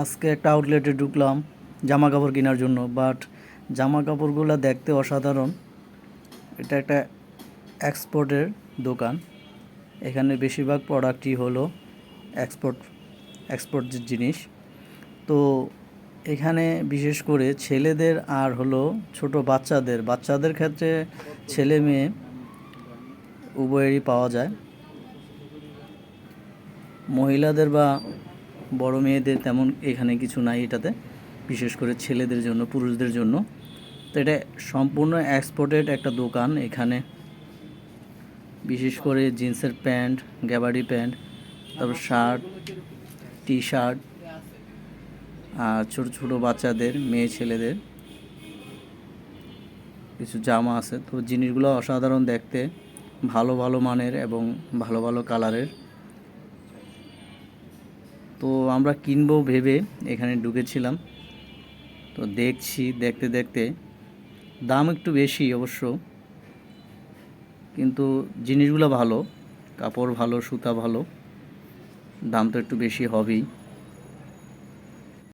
আজকে একটা আউটলেটে ঢুকলাম জামা কাপড় কেনার জন্য। বাট জামা কাপড়গুলো দেখতে অসাধারণ। এটা একটা এক্সপোর্টের দোকান। এখানে বেশিরভাগ প্রোডাক্টই হলো এক্সপোর্ট এক্সপোর্ট জিনিস। তো এখানে বিশেষ করে ছেলেদের আর হলো ছোট বাচ্চাদের। বাচ্চাদের ক্ষেত্রে ছেলে মেয়ে উভয়েরই পাওয়া যায়। মহিলাদের বা বড় মেয়েদের তেমন এখানে কিছু নাই এটাতে, বিশেষ করে ছেলেদের জন্য, পুরুষদের জন্য। তো এটা সম্পূর্ণ এক্সপোর্টেড একটা দোকান, এখানে বিশেষ করে জিন্সের প্যান্ট, গ্যাবারি প্যান্ট, তারপর শার্ট টি শার্ট আর ছোটো ছোটো বাচ্চাদের, মেয়ে ছেলেদের কিছু জামা আছে। তো জিনিসগুলো অসাধারণ দেখতে, ভালো ভালো মানের এবং ভালো ভালো কালারের তো আমরা কিনবো ভেবে এখানে ঢুকেছিলাম। তো দেখছি, দেখতে দেখতে দাম একটু বেশি অবশ্য। কিন্তু জিনিসগুলো ভালো, কাপড় ভালো, সুতা ভালো, দাম তো একটু বেশি হবেই।